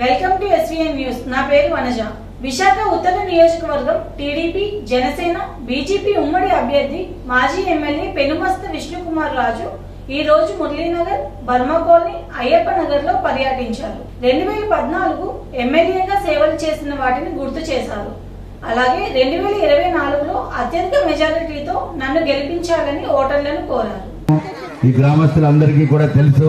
Welcome to SVN news. నా పేరు వనజ. విశాఖ ఉత్తర నియోజకవర్గం టీడీపీ జనసేన బీజేపీ ఉమ్మడి అభ్యర్థి మాజీ ఎమ్మెల్యే పెనుమస్త విష్ణుకుమార్ రాజు ఈ రోజు మురళీనగర్ బర్మా కాలనీ అయ్యప్ప నగర్లో పర్యటించారు. రెండు వేల పద్నాలుగు ఎమ్మెల్యేగా సేవలు చేసిన వాటిని గుర్తు చేశారు. అలాగే రెండు వేల ఇరవై నాలుగులో అత్యధిక మెజారిటీతో నన్ను గెలిపించాలని ఓటర్లను కోరారు. ఈ గ్రామస్తులందరికీ కూడా తెలుసు.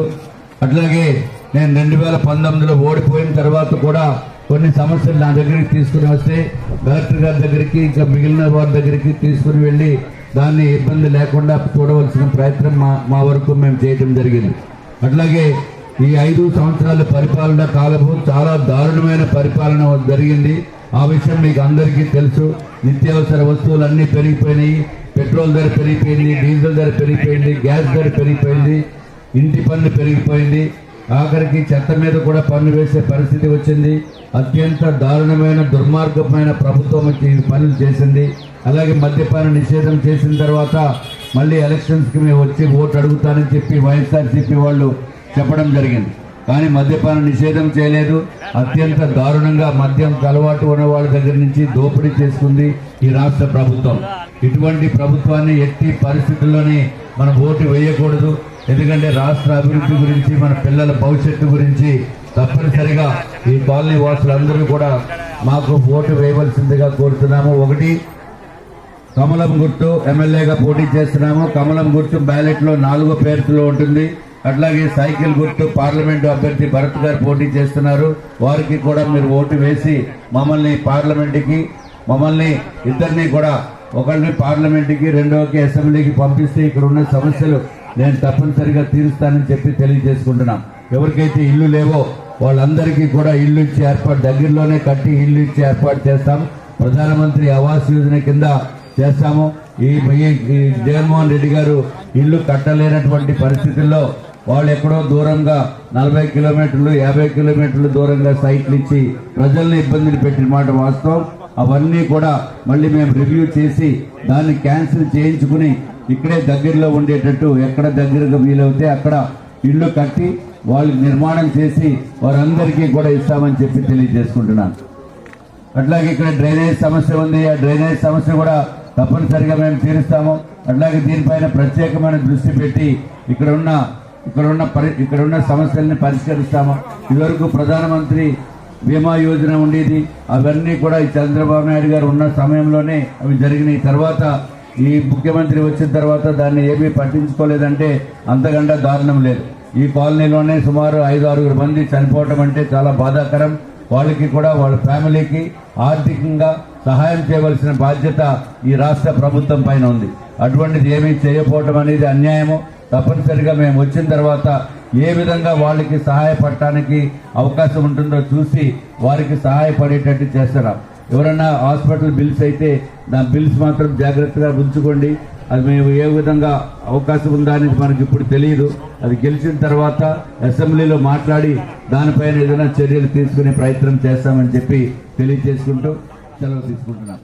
అట్లాగే నేను రెండు వేల పంతొమ్మిదిలో ఓడిపోయిన తర్వాత కూడా కొన్ని సమస్యలు నా దగ్గరికి తీసుకుని వస్తే కలెక్టర్ గారి దగ్గరికి ఇంకా మిగిలిన వారి దగ్గరికి తీసుకుని వెళ్ళి దాన్ని ఇబ్బంది లేకుండా చూడవలసిన ప్రయత్నం మా మా వరకు మేము చేయడం జరిగింది. అట్లాగే ఈ ఐదు సంవత్సరాల పరిపాలన కాలము చాలా దారుణమైన పరిపాలన జరిగింది. ఆ విషయం మీకు అందరికీ తెలుసు. నిత్యావసర వస్తువులన్నీ పెరిగిపోయినాయి. పెట్రోల్ ధర పెరిగిపోయింది డీజిల్ ధర పెరిగిపోయింది గ్యాస్ ధర పెరిగిపోయింది ఇంటి పన్ను పెరిగిపోయింది. ఆఖరికి చెత్త మీద కూడా పన్ను వేసే పరిస్థితి వచ్చింది. అత్యంత దారుణమైన దుర్మార్గమైన ప్రభుత్వం వచ్చి ఈ పనులు చేసింది. అలాగే మద్యపాన నిషేధం చేసిన తర్వాత మళ్ళీ ఎలక్షన్స్కి మేము వచ్చి ఓటు అడుగుతానని చెప్పి వైఎస్ఆర్సీపీ వాళ్ళు చెప్పడం జరిగింది. కానీ మద్యపాన నిషేధం చేయలేదు. అత్యంత దారుణంగా మద్యం అలవాటు ఉన్న వాళ్ళ దగ్గర నుంచి దోపిడీ చేసుకుంది ఈ రాష్ట్ర ప్రభుత్వం. ఇటువంటి ప్రభుత్వాన్ని ఎట్టి పరిస్థితుల్లోనే మనం ఓటు వేయకూడదు. ఎందుకంటే రాష్ట్ర అభివృద్ధి గురించి మన పిల్లల భవిష్యత్తు గురించి తప్పనిసరిగా ఈ కాలనీ వాసులందరూ కూడా మాకు ఓటు వేయవలసిందిగా కోరుతున్నాము. ఒకటి కమలం గుర్తు ఎమ్మెల్యేగా పోటీ చేస్తున్నాము. కమలం గుర్తు బ్యాలెట్లో నాలుగో పేరులో ఉంటుంది. అట్లాగే సైకిల్ గుర్తు పార్లమెంటు అభ్యర్థి భరత్ గారు పోటీ చేస్తున్నారు. వారికి కూడా మీరు ఓటు వేసి మమ్మల్ని పార్లమెంటుకి మమ్మల్ని ఇద్దరిని కూడా ఒకరిని పార్లమెంటుకి రెండోకి అసెంబ్లీకి పంపిస్తే ఇక్కడ ఉన్న సమస్యలు నేను తప్పనిసరిగా తీరుస్తానని చెప్పి తెలియజేసుకుంటున్నాం. ఎవరికైతే ఇల్లు లేవో వాళ్ళందరికీ కూడా ఇల్లు ఇచ్చి ఏర్పాటు దగ్గరలోనే కట్టి ఇల్లు ఇచ్చి ఏర్పాటు చేస్తాం. ప్రధానమంత్రి ఆవాస్ యోజన కింద చేస్తాము. ఈ ఈ జగన్మోహన్ రెడ్డి గారు ఇల్లు కట్టలేనటువంటి పరిస్థితుల్లో వాళ్ళు ఎక్కడో దూరంగా నలభై కిలోమీటర్లు యాభై కిలోమీటర్లు దూరంగా సైట్లు ఇచ్చి ప్రజల్ని ఇబ్బందులు పెట్టిన మాట వాస్తవం. అవన్నీ కూడా మళ్ళీ మేము రివ్యూ చేసి దాన్ని క్యాన్సిల్ చేయించుకుని ఇక్కడే దగ్గరలో ఉండేటట్టు ఎక్కడ దగ్గరగా వీలవుతే అక్కడ ఇల్లు కట్టి వాళ్ళు నిర్మాణం చేసి వారందరికీ కూడా ఇస్తామని చెప్పి తెలియజేసుకుంటున్నాను. అట్లాగే ఇక్కడ డ్రైనేజ్ సమస్య ఉంది. ఆ డ్రైనేజ్ సమస్య కూడా తప్పనిసరిగా మేము తీరుస్తాము. అట్లాగే దీనిపైన ప్రత్యేకమైన దృష్టి పెట్టి ఇక్కడ ఉన్న ఇక్కడ ఉన్న పరి ఇక్కడ ఉన్న సమస్యల్ని పరిష్కరిస్తాము. ఇదివరకు ప్రధానమంత్రి బీమా యోజన ఉండేది. అవన్నీ కూడా ఈ చంద్రబాబు నాయుడు గారు ఉన్న సమయంలోనే అవి జరిగినాయి. తర్వాత ఈ ముఖ్యమంత్రి వచ్చిన తర్వాత దాన్ని ఏమీ పట్టించుకోలేదంటే అంతకంటే దారుణం లేదు. ఈ కాలనీలోనే సుమారు ఐదు ఆరుగురు మంది చనిపోవటం అంటే చాలా బాధాకరం. వాళ్ళకి కూడా వాళ్ళ ఫ్యామిలీకి ఆర్థికంగా సహాయం చేయవలసిన బాధ్యత ఈ రాష్ట్ర ప్రభుత్వం పైన ఉంది. అటువంటిది ఏమీ చేయకపోవటం అనేది అన్యాయము. తప్పనిసరిగా మేము వచ్చిన తర్వాత ఏ విధంగా వాళ్ళకి సహాయపడటానికి అవకాశం ఉంటుందో చూసి వారికి సహాయపడేటట్టు చేస్తున్నాం. ఎవరన్నా హాస్పిటల్ బిల్స్ అయితే నా బిల్స్ మాత్రం జాగ్రత్తగా ఉంచుకోండి. అది మేము ఏ విధంగా అవకాశం ఉందా అనేది మనకి ఇప్పుడు తెలియదు. అది గెలిచిన తర్వాత అసెంబ్లీలో మాట్లాడి దానిపైన ఏదైనా చర్యలు తీసుకునే ప్రయత్నం చేస్తామని చెప్పి తెలియజేసుకుంటూ సెలవు తీసుకుంటున్నాం.